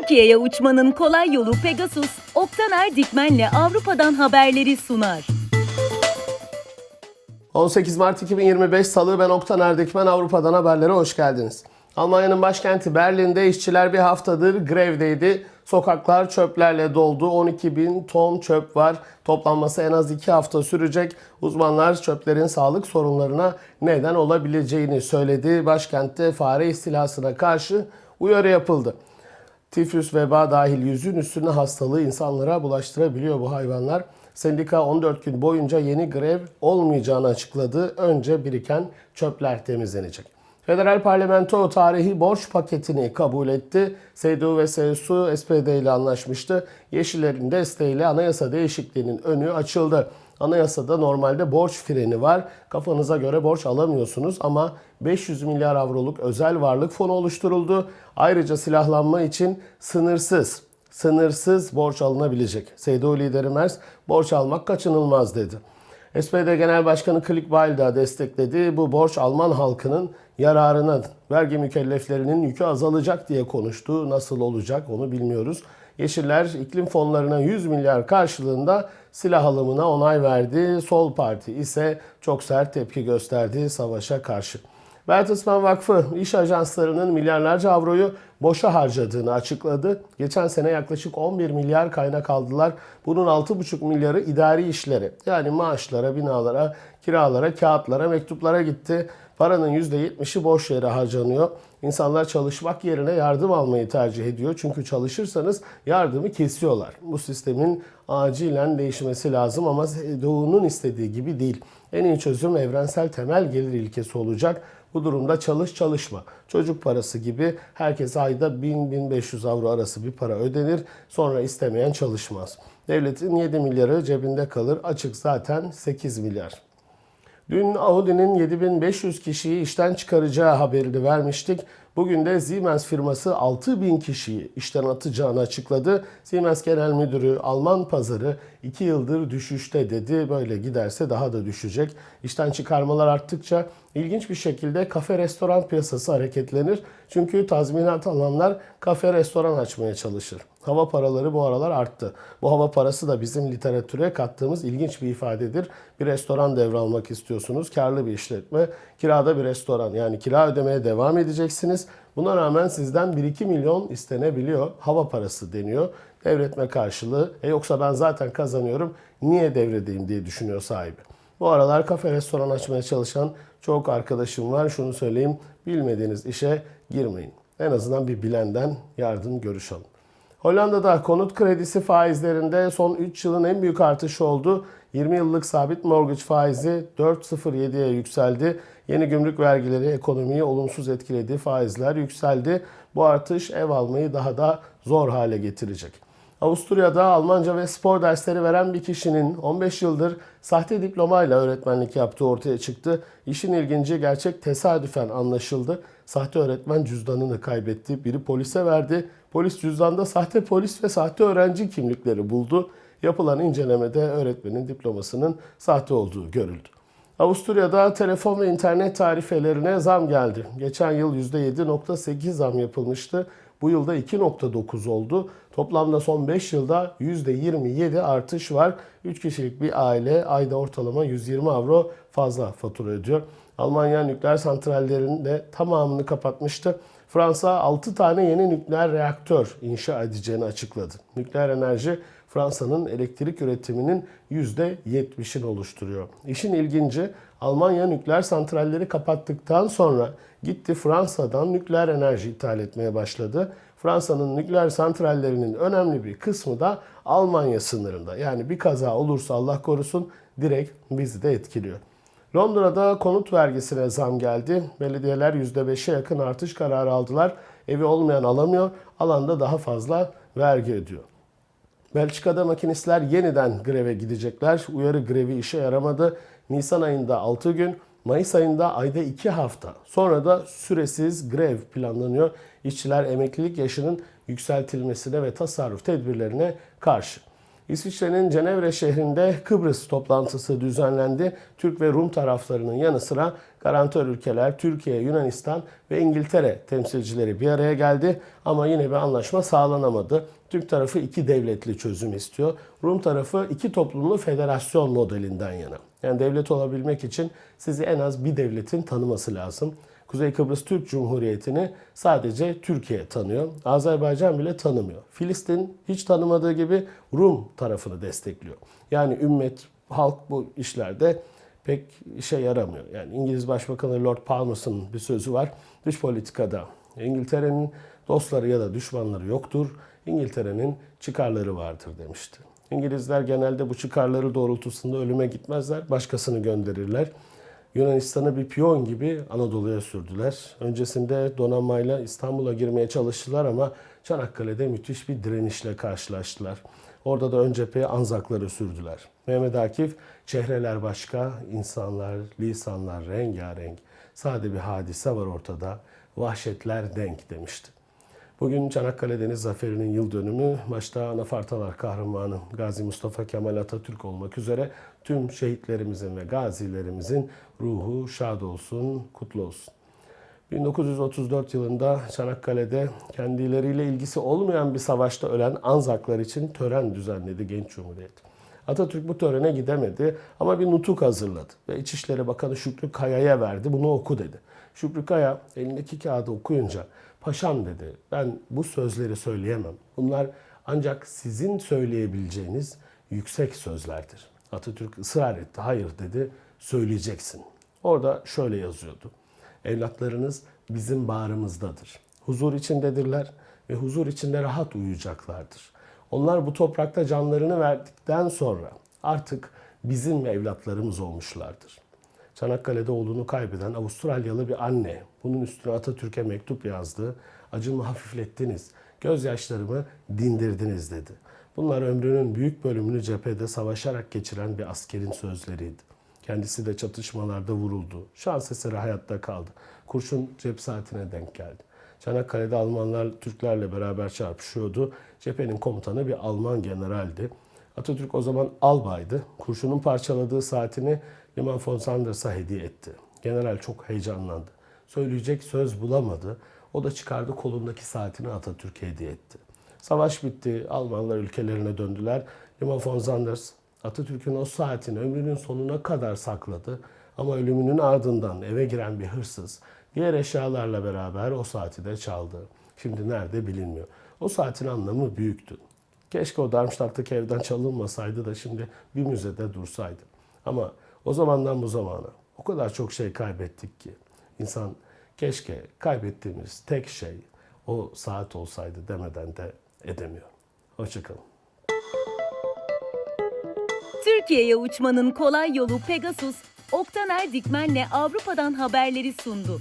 Türkiye'ye uçmanın kolay yolu Pegasus, Oktaner Dikmen'le Avrupa'dan haberleri sunar. 18 Mart 2025 Salı ben Oktan Erdikmen Avrupa'dan haberlere hoş geldiniz. Almanya'nın başkenti Berlin'de işçiler bir haftadır grevdeydi. Sokaklar çöplerle doldu. 12 bin ton çöp var. Toplanması en az 2 hafta sürecek. Uzmanlar çöplerin sağlık sorunlarına neden olabileceğini söyledi. Başkentte fare istilasına karşı uyarı yapıldı. Tifüs veba dahil yüzün üstüne hastalığı insanlara bulaştırabiliyor bu hayvanlar. Sendika 14 gün boyunca yeni grev olmayacağını açıkladı. Önce biriken çöpler temizlenecek. Federal Parlamento tarihi borç paketini kabul etti. CDU ve CSU SPD ile anlaşmıştı. Yeşillerin desteğiyle anayasa değişikliğinin önü açıldı. Anayasada normalde borç freni var. Kafanıza göre borç alamıyorsunuz ama 500 milyar avroluk özel varlık fonu oluşturuldu. Ayrıca silahlanma için sınırsız, sınırsız borç alınabilecek. CDU lideri Merz borç almak kaçınılmaz dedi. SPD Genel Başkanı Klikbail de destekledi. Bu borç Alman halkının yararına, vergi mükelleflerinin yükü azalacak diye konuştu. Nasıl olacak onu bilmiyoruz. Yeşiller iklim fonlarına 100 milyar karşılığında silah alımına onay verdi. Sol Parti ise çok sert tepki gösterdi savaşa karşı. Bertelsmann Vakfı iş ajanslarının milyarlarca avroyu boşa harcadığını açıkladı. Geçen sene yaklaşık 11 milyar kaynak aldılar. Bunun 6,5 milyarı idari işlere yani maaşlara, binalara, kiralara, kağıtlara, mektuplara gitti. Paranın %70'i boş yere harcanıyor. İnsanlar çalışmak yerine yardım almayı tercih ediyor. Çünkü çalışırsanız yardımı kesiyorlar. Bu sistemin acilen değişmesi lazım ama Doğu'nun istediği gibi değil. En iyi çözüm evrensel temel gelir ilkesi olacak. Bu durumda çalış çalışma. Çocuk parası gibi herkes ayda 1000-1500 avro arası bir para ödenir. Sonra istemeyen çalışmaz. Devletin 7 milyarı cebinde kalır. Açık zaten 8 milyar. Dün Audi'nin 7500 kişiyi işten çıkaracağı haberini vermiştik. Bugün de Siemens firması 6000 kişiyi işten atacağını açıkladı. Siemens Genel Müdürü Alman pazarı 2 yıldır düşüşte dedi. Böyle giderse daha da düşecek. İşten çıkarmalar arttıkça ilginç bir şekilde kafe restoran piyasası hareketlenir. Çünkü tazminat alanlar kafe restoran açmaya çalışır. Hava paraları bu aralar arttı. Bu hava parası da bizim literatüre kattığımız ilginç bir ifadedir. Bir restoran devralmak istiyorsunuz. Karlı bir işletme. Kirada bir restoran. Yani kira ödemeye devam edeceksiniz. Buna rağmen sizden 1-2 milyon istenebiliyor. Hava parası deniyor. Devretme karşılığı. E yoksa ben zaten kazanıyorum. Niye devredeyim diye düşünüyor sahibi. Bu aralar kafe restoran açmaya çalışan çok arkadaşım var. Şunu söyleyeyim. Bilmediğiniz işe girmeyin. En azından bir bilenden yardım görüş alın. Hollanda'da konut kredisi faizlerinde son 3 yılın en büyük artışı oldu. 20 yıllık sabit mortgage faizi 4.07'ye yükseldi. Yeni gümrük vergileri ekonomiyi olumsuz etkiledi. Faizler yükseldi. Bu artış ev almayı daha da zor hale getirecek. Avusturya'da Almanca ve spor dersleri veren bir kişinin 15 yıldır sahte diplomayla öğretmenlik yaptığı ortaya çıktı. İşin ilginci gerçek tesadüfen anlaşıldı. Sahte öğretmen cüzdanını kaybetti. Biri polise verdi. Polis cüzdanda sahte polis ve sahte öğrenci kimlikleri buldu. Yapılan incelemede öğretmenin diplomasının sahte olduğu görüldü. Avusturya'da telefon ve internet tarifelerine zam geldi. Geçen yıl %7.8 zam yapılmıştı. Bu yılda 2.9 oldu. Toplamda son 5 yılda %27 artış var. 3 kişilik bir aile ayda ortalama 120 avro fazla fatura ödüyor. Almanya nükleer santrallerinin de tamamını kapatmıştı. Fransa 6 tane yeni nükleer reaktör inşa edeceğini açıkladı. Nükleer enerji Fransa'nın elektrik üretiminin %70'ini oluşturuyor. İşin ilginci Almanya nükleer santralleri kapattıktan sonra gitti Fransa'dan nükleer enerji ithal etmeye başladı. Fransa'nın nükleer santrallerinin önemli bir kısmı da Almanya sınırında. Yani bir kaza olursa Allah korusun direkt bizi de etkiliyor. Londra'da konut vergisine zam geldi. Belediyeler %5'e yakın artış kararı aldılar. Evi olmayan alamıyor, alanda daha fazla vergi ödüyor. Belçika'da makinistler yeniden greve gidecekler. Uyarı grevi işe yaramadı. Nisan ayında 6 gün, Mayıs ayında ayda 2 hafta. Sonra da süresiz grev planlanıyor. İşçiler emeklilik yaşının yükseltilmesine ve tasarruf tedbirlerine karşı. İsviçre'nin Cenevre şehrinde Kıbrıs toplantısı düzenlendi. Türk ve Rum taraflarının yanı sıra garantör ülkeler Türkiye, Yunanistan ve İngiltere temsilcileri bir araya geldi ama yine bir anlaşma sağlanamadı. Türk tarafı iki devletli çözüm istiyor. Rum tarafı iki toplumlu federasyon modelinden yana. Yani devlet olabilmek için sizi en az bir devletin tanıması lazım. Kuzey Kıbrıs Türk Cumhuriyeti'ni sadece Türkiye tanıyor. Azerbaycan bile tanımıyor. Filistin hiç tanımadığı gibi Rum tarafını destekliyor. Yani ümmet, halk bu işlerde pek işe yaramıyor. Yani İngiliz Başbakanı Lord Palmers'ın bir sözü var. Dış politikada İngiltere'nin dostları ya da düşmanları yoktur. İngiltere'nin çıkarları vardır demişti. İngilizler genelde bu çıkarları doğrultusunda ölüme gitmezler, başkasını gönderirler. Yunanistan'ı bir piyon gibi Anadolu'ya sürdüler. Öncesinde donanmayla İstanbul'a girmeye çalıştılar ama Çanakkale'de müthiş bir direnişle karşılaştılar. Orada da ön cepheye Anzakları sürdüler. Mehmet Akif, çehreler başka, insanlar, lisanlar rengarenk. Sade bir hadise var ortada. Vahşetler denk demişti. Bugün Çanakkale Deniz Zaferi'nin yıl dönümü. Başta Anafartalar kahramanı Gazi Mustafa Kemal Atatürk olmak üzere tüm şehitlerimizin ve gazilerimizin ruhu şad olsun, kutlu olsun. 1934 yılında Çanakkale'de kendileriyle ilgisi olmayan bir savaşta ölen Anzaklar için tören düzenledi Genç Cumhuriyet. Atatürk bu törene gidemedi ama bir nutuk hazırladı ve İçişleri Bakanı Şükrü Kaya'ya verdi. Bunu oku dedi. Şükrü Kaya elindeki kağıdı okuyunca paşam dedi ben bu sözleri söyleyemem. Bunlar ancak sizin söyleyebileceğiniz yüksek sözlerdir. Atatürk ısrar etti. Hayır dedi söyleyeceksin. Orada şöyle yazıyordu. Evlatlarınız bizim bağrımızdadır. Huzur içindedirler ve huzur içinde rahat uyuyacaklardır. Onlar bu toprakta canlarını verdikten sonra artık bizim evlatlarımız olmuşlardır. Çanakkale'de oğlunu kaybeden Avustralyalı bir anne bunun üstüne Atatürk'e mektup yazdı. Acımı hafiflettiniz, gözyaşlarımı dindirdiniz dedi. Bunlar ömrünün büyük bölümünü cephede savaşarak geçiren bir askerin sözleriydi. Kendisi de çatışmalarda vuruldu. Şans eseri hayatta kaldı. Kurşun cep saatine denk geldi. Çanakkale'de Almanlar Türklerle beraber çarpışıyordu. Cephenin komutanı bir Alman generaldi. Atatürk o zaman albaydı. Kurşunun parçaladığı saatini Liman von Sanders'a hediye etti. General çok heyecanlandı. Söyleyecek söz bulamadı. O da çıkardı kolundaki saatini Atatürk'e hediye etti. Savaş bitti. Almanlar ülkelerine döndüler. Liman von Sanders Atatürk'ün o saatini ömrünün sonuna kadar sakladı. Ama ölümünün ardından eve giren bir hırsız diğer eşyalarla beraber o saati de çaldı. Şimdi nerede bilinmiyor. O saatin anlamı büyüktü. Keşke o Darmstadt'taki evden çalınmasaydı da şimdi bir müzede dursaydı. Ama o zamandan bu zamana o kadar çok şey kaybettik ki insan keşke kaybettiğimiz tek şey o saat olsaydı demeden de edemiyor. Hoşçakalın. Türkiye'ye uçmanın kolay yolu Pegasus, Oktaner Dikmen'le Avrupa'dan haberleri sundu.